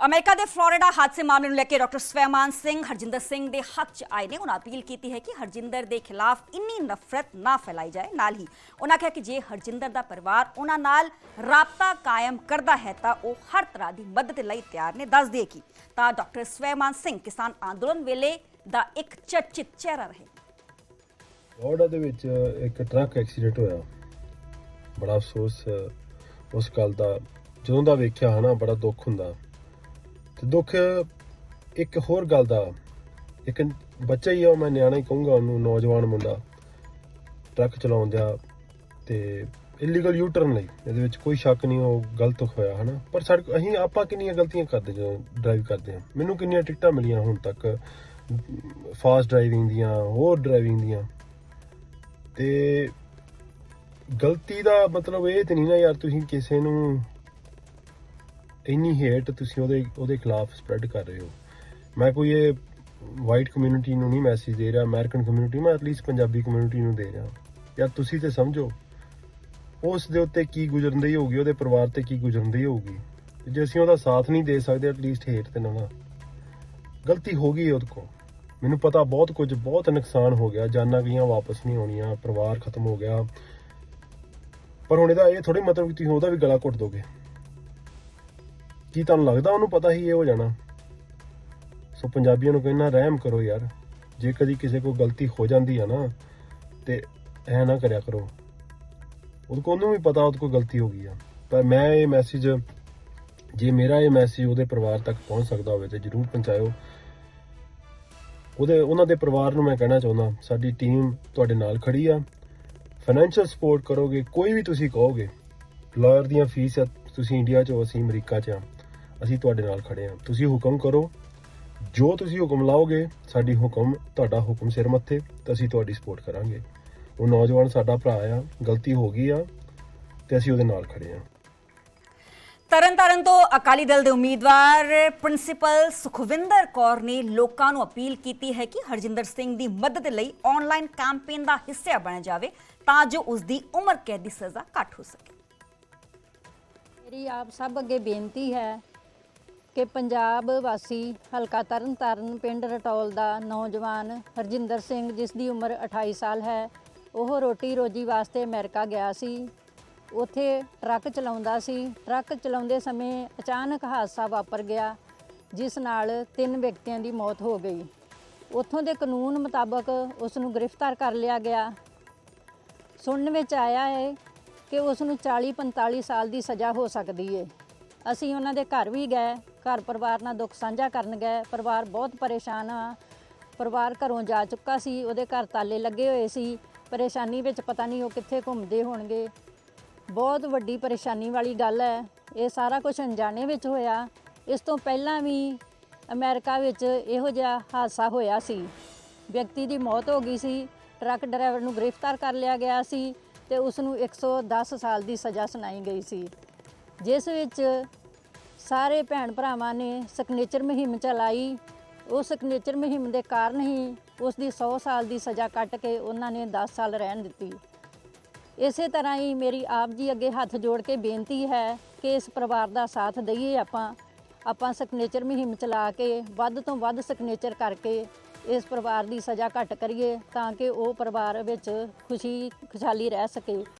America ਦੇ Florida ਹਾਦਸੇ ਮਾਮਲੇ ਨੂੰ ਲੈ ਕੇ ਡਾਕਟਰ ਸਵੈਮਾਨ ਸਿੰਘ, ਹਰਜਿੰਦਰ ਸਿੰਘ ਦੇ ਹੱਕ 'ਚ ਆਏ ਨੇ। ਉਹਨਾਂ ਅਪੀਲ ਕੀਤੀ ਹੈ ਕਿ ਹਰਜਿੰਦਰ ਦੇ ਖਿਲਾਫ ਇੰਨੀ ਨਫ਼ਰਤ ਨਾ ਫੈਲਾਈ ਜਾਏ। ਨਾਲ ਹੀ ਉਹਨਾਂ ਕਿਹਾ ਕਿ ਜੇ ਹਰਜਿੰਦਰ ਦਾ ਪਰਿਵਾਰ ਉਹਨਾਂ ਨਾਲ ਰਾਬਤਾ ਕਾਇਮ ਕਰਦਾ ਹੈ, ਤਾਂ ਉਹ ਹਰ ਤਰ੍ਹਾਂ ਦੀ ਮਦਦ ਲਈ ਤਿਆਰ ਨੇ। ਦੱਸ ਦੇ ਕਿ ਤਾਂ ਡਾਕਟਰ ਸਵੈਮਾਨ ਸਿੰਘ ਕਿਸਾਨ ਅੰਦੋਲਨ ਵੇਲੇ ਦਾ ਇੱਕ ਚਰਚਿਤ ਚਿਹਰਾ ਰਹੇ। ਫਲੋਰੀਡਾ ਦੇ ਵਿੱਚ ਇੱਕ ਟਰੱਕ ਐਕਸੀਡੈਂਟ ਹੋਇਆ। ਬੜਾ ਅਫਸੋਸ ਉਸ ਗੱਲ ਦਾ। ਜਦੋਂ ਦਾ ਵੇਖਿਆ ਹਨਾ, ਬੜਾ ਦੁੱਖ ਹੁੰਦਾ। ਤੇ ਦੁੱਖ ਇੱਕ ਹੋਰ ਗੱਲ ਦਾ। ਇੱਕ ਬੱਚਾ ਹੀ ਆ, ਉਹ ਮੈਂ ਨਿਆਣਾ ਹੀ ਕਹੂੰਗਾ ਉਹਨੂੰ, ਨੌਜਵਾਨ ਮੁੰਡਾ। ਟਰੱਕ ਚਲਾਉਂਦਿਆ ਤੇ ਇਲੀਗਲ ਯੂ ਟਰਨ ਲਈ। ਇਹਦੇ ਵਿੱਚ ਕੋਈ ਸ਼ੱਕ ਨਹੀਂ, ਉਹ ਗਲਤ ਹੋਇਆ, ਹਨਾ? ਪਰ ਸਾਡੇ ਅਸੀਂ ਆਪਾਂ ਕਿੰਨੀਆਂ ਗਲਤੀਆਂ ਕਰਦੇ ਜਦੋਂ ਡਰਾਈਵ ਕਰਦੇ ਹਾਂ? ਮੈਨੂੰ ਕਿੰਨੀਆਂ ਟਿਕਟਾਂ ਮਿਲੀਆਂ ਹੁਣ ਤੱਕ ਫਾਸਟ ਡਰਾਈਵਿੰਗ ਦੀਆਂ, ਹੋਰ ਡਰਾਈਵਿੰਗ ਦੀਆਂ। ਤੇ ਗਲਤੀ ਦਾ ਮਤਲਬ ਇਹ ਤੇ ਨਹੀਂ ਨਾ ਯਾਰ, ਤੁਸੀਂ ਕਿਸੇ ਨੂੰ ਇੰਨੀ ਹੇਟ ਤੁਸੀਂ ਉਹਦੇ ਉਹਦੇ ਖਿਲਾਫ ਸਪਰੈਡ ਕਰ ਰਹੇ ਹੋ। ਮੈਂ ਕੋਈ ਇਹ ਵਾਈਟ ਕਮਿਊਨਿਟੀ ਨੂੰ ਨਹੀਂ ਮੈਸੇਜ ਦੇ ਰਿਹਾ ਅਮਰੀਕਨ ਕਮਿਊਨਿਟੀ ਮੈਂ ਐਟਲੀਸਟ ਪੰਜਾਬੀ ਕਮਿਊਨਿਟੀ ਨੂੰ ਦੇ ਰਿਹਾ। ਯਾਰ ਤੁਸੀਂ ਤੇ ਸਮਝੋ, ਉਸ ਦੇ ਉੱਤੇ ਕੀ ਗੁਜ਼ਰਦੀ ਹੋਊਗੀ, ਉਹਦੇ ਪਰਿਵਾਰ ਤੇ ਕੀ ਗੁਜ਼ਰਦੀ ਹੋਊਗੀ। ਜੇ ਅਸੀਂ ਉਹਦਾ ਸਾਥ ਨਹੀਂ ਦੇ ਸਕਦੇ ਐਟਲੀਸਟ ਹੇਟ ਤੇ ਨਾ ਗਲਤੀ ਹੋ ਗਈ ਉਹਦੇ ਕੋਲ। ਮੈਨੂੰ ਪਤਾ ਬਹੁਤ ਕੁਝ, ਬਹੁਤ ਨੁਕਸਾਨ ਹੋ ਗਿਆ, ਜਾਨਾਂ ਗਈਆਂ ਵਾਪਸ ਨਹੀਂ ਆਉਣੀਆਂ ਪਰਿਵਾਰ ਖਤਮ ਹੋ ਗਿਆ। ਪਰ ਹੁਣ ਇਹਦਾ ਇਹ ਥੋੜੀ ਮਤਲਬ ਕਿ ਤੁਸੀਂ ਉਹਦਾ ਵੀ ਗਲਾ ਘੁੱਟ ਦੋਗੇ। ਕੀ ਤੁਹਾਨੂੰ ਲੱਗਦਾ ਉਹਨੂੰ ਪਤਾ ਹੀ ਇਹ ਹੋ ਜਾਣਾ? ਸੋ ਪੰਜਾਬੀਆਂ ਨੂੰ ਕਹਿਣਾ ਰਹਿਮ ਕਰੋ ਯਾਰ। ਜੇ ਕਦੀ ਕਿਸੇ ਕੋਲ ਗਲਤੀ ਹੋ ਜਾਂਦੀ ਆ ਨਾ ਤੇ ਐ ਨਾ ਕਰਿਆ ਕਰੋ। ਉਹਦੇ ਕੋਲ ਉਹਨੂੰ ਵੀ ਪਤਾ ਉਹਦੇ ਕੋਲ ਗਲਤੀ ਹੋ ਗਈ ਆ। ਪਰ ਮੈਂ ਇਹ ਮੈਸੇਜ ਜੇ ਮੇਰਾ ਇਹ ਮੈਸੇਜ ਉਹਦੇ ਪਰਿਵਾਰ ਤੱਕ ਪਹੁੰਚ ਸਕਦਾ ਹੋਵੇ ਤੇ ਜਰੂਰ ਪਹੁੰਚਾਇਓ। ਉਹਦੇ ਉਹਨਾਂ ਦੇ ਪਰਿਵਾਰ ਨੂੰ ਮੈਂ ਕਹਿਣਾ ਚਾਹੁੰਦਾ ਸਾਡੀ ਟੀਮ ਤੁਹਾਡੇ ਨਾਲ ਖੜੀ ਆ। ਫਾਈਨੈਂਸ਼ੀਅਲ ਸਪੋਰਟ ਕਰੋਗੇ ਕੋਈ ਵੀ ਤੁਸੀਂ ਕਹੋਗੇ। ਲਾਇਰ ਦੀਆਂ ਫੀਸ ਆ, ਤੁਸੀਂ ਇੰਡੀਆ 'ਚ ਹੋ ਅਸੀਂ ਅਮਰੀਕਾ 'ਚ ਆ। ਅਸੀਂ ਤੁਹਾਡੇ ਨਾਲ ਖੜੇ ਆ ਤੁਸੀਂ ਹੁਕਮ ਕਰੋ। ਜੋ ਤੁਸੀਂ ਹੁਕਮ ਲਾਓਗੇ ਸਾਡੀ ਹੁਕਮ ਤੁਹਾਡਾ ਹੁਕਮ ਸਿਰ ਮੱਥੇ ਤਾਂ ਅਸੀਂ ਤੁਹਾਡੀ ਸਪੋਰਟ ਕਰਾਂਗੇ। ਉਹ ਨੌਜਵਾਨ ਸਾਡਾ ਭਰਾ ਆ ਗਲਤੀ ਹੋ ਗਈ ਆ ਤੇ ਅਸੀਂ ਉਹਦੇ ਨਾਲ ਖੜੇ ਆ ਤਰਨਤਾਰਨ ਤੋਂ ਅਕਾਲੀ ਦਲ ਦੇ ਉਮੀਦਵਾਰ ਪ੍ਰਿੰਸੀਪਲ ਸੁਖਵਿੰਦਰ ਕੌਰ ਨੇ ਲੋਕਾਂ ਨੂੰ ਅਪੀਲ ਕੀਤੀ ਹੈ ਕਿ ਹਰਜਿੰਦਰ ਸਿੰਘ ਦੀ ਮਦਦ ਲਈ ਆਨਲਾਈਨ ਕੈਂਪੇਨ ਦਾ ਹਿੱਸਾ ਬਣ ਜਾਵੇ ਤਾਂ ਜੋ ਉਸ ਦੀ ਉਮਰ ਕੈਦ ਦੀ ਸਜ਼ਾ ਘੱਟ ਹੋ ਸਕੇ। ਮੇਰੀ ਆਪ ਸਭ ਅੱਗੇ ਬੇਨਤੀ ਹੈ ਕਿ ਪੰਜਾਬ ਵਾਸੀ ਹਲਕਾ ਤਰਨਤਾਰਨ ਪਿੰਡ ਰਟੌਲ ਦਾ ਨੌਜਵਾਨ ਹਰਜਿੰਦਰ ਸਿੰਘ, ਜਿਸ ਦੀ ਉਮਰ 28 ਸਾਲ ਹੈ, ਉਹ ਰੋਟੀ ਰੋਜੀ ਵਾਸਤੇ ਅਮਰੀਕਾ ਗਿਆ ਸੀ। ਉੱਥੇ ਟਰੱਕ ਚਲਾਉਂਦਾ ਸੀ। ਟਰੱਕ ਚਲਾਉਂਦੇ ਸਮੇਂ ਅਚਾਨਕ ਹਾਦਸਾ ਵਾਪਰ ਗਿਆ, ਜਿਸ ਨਾਲ ਤਿੰਨ ਵਿਅਕਤੀਆਂ ਦੀ ਮੌਤ ਹੋ ਗਈ। ਉੱਥੋਂ ਦੇ ਕਾਨੂੰਨ ਮੁਤਾਬਕ ਉਸ ਨੂੰ ਗ੍ਰਿਫਤਾਰ ਕਰ ਲਿਆ ਗਿਆ। ਸੁਣਨ ਵਿੱਚ ਆਇਆ ਹੈ ਕਿ ਉਸ ਨੂੰ 40-45 ਸਾਲ ਦੀ ਸਜ਼ਾ ਹੋ ਸਕਦੀ ਹੈ ਅਸੀਂ ਉਹਨਾਂ ਦੇ ਘਰ ਵੀ ਗਏ। ਘਰ ਪਰਿਵਾਰ ਨਾਲ ਦੁੱਖ ਸਾਂਝਾ ਕਰਨ ਗਏ। ਪਰਿਵਾਰ ਬਹੁਤ ਪਰੇਸ਼ਾਨ ਆ। ਪਰਿਵਾਰ ਘਰੋਂ ਜਾ ਚੁੱਕਾ ਸੀ, ਉਹਦੇ ਘਰ ਤਾਲੇ ਲੱਗੇ ਹੋਏ ਸੀ। ਪਰੇਸ਼ਾਨੀ ਵਿੱਚ ਪਤਾ ਨਹੀਂ ਉਹ ਕਿੱਥੇ ਘੁੰਮਦੇ ਹੋਣਗੇ। ਬਹੁਤ ਵੱਡੀ ਪਰੇਸ਼ਾਨੀ ਵਾਲੀ ਗੱਲ ਹੈ। ਇਹ ਸਾਰਾ ਕੁਝ ਅਣਜਾਣੇ ਵਿੱਚ ਹੋਇਆ। ਇਸ ਤੋਂ ਪਹਿਲਾਂ ਵੀ ਅਮਰੀਕਾ ਵਿੱਚ ਇਹੋ ਜਿਹਾ ਹਾਦਸਾ ਹੋਇਆ ਸੀ। ਵਿਅਕਤੀ ਦੀ ਮੌਤ ਹੋ ਗਈ ਸੀ। ਟਰੱਕ ਡਰਾਈਵਰ ਨੂੰ ਗ੍ਰਿਫਤਾਰ ਕਰ ਲਿਆ ਗਿਆ ਸੀ ਤੇ ਉਸ ਨੂੰ 110 ਸਾਲ ਦੀ ਸਜ਼ਾ ਸੁਣਾਈ ਗਈ ਸੀ। ਜਿਸ ਵਿੱਚ ਸਾਰੇ ਭੈਣ ਭਰਾਵਾਂ ਨੇ ਸਿਗਨੇਚਰ ਮੁਹਿੰਮ ਚਲਾਈ। ਉਹ ਸਕਨੇਚਰ ਮੁਹਿੰਮ ਦੇ ਕਾਰਨ ਹੀ ਉਸ ਦੀ 100 ਸਾਲ ਦੀ ਸਜ਼ਾ ਕੱਟ ਕੇ ਉਹਨਾਂ ਨੇ 10 ਸਾਲ ਰਹਿਣ ਦਿੱਤੀ। ਇਸੇ ਤਰ੍ਹਾਂ ਹੀ ਮੇਰੀ ਆਪ ਜੀ ਅੱਗੇ ਹੱਥ ਜੋੜ ਕੇ ਬੇਨਤੀ ਹੈ ਕਿ ਇਸ ਪਰਿਵਾਰ ਦਾ ਸਾਥ ਦਈਏ ਆਪਾਂ। ਆਪਾਂ ਸਕਨੇਚਰ ਮੁਹਿੰਮ ਚਲਾ ਕੇ ਵੱਧ ਤੋਂ ਵੱਧ ਸਿਗਨੇਚਰ ਕਰਕੇ ਇਸ ਪਰਿਵਾਰ ਦੀ ਸਜ਼ਾ ਘੱਟ ਕਰੀਏ ਤਾਂ ਕਿ ਉਹ ਪਰਿਵਾਰ ਵਿੱਚ ਖੁਸ਼ੀ, ਖੁਸ਼ਹਾਲੀ ਰਹਿ ਸਕੇ।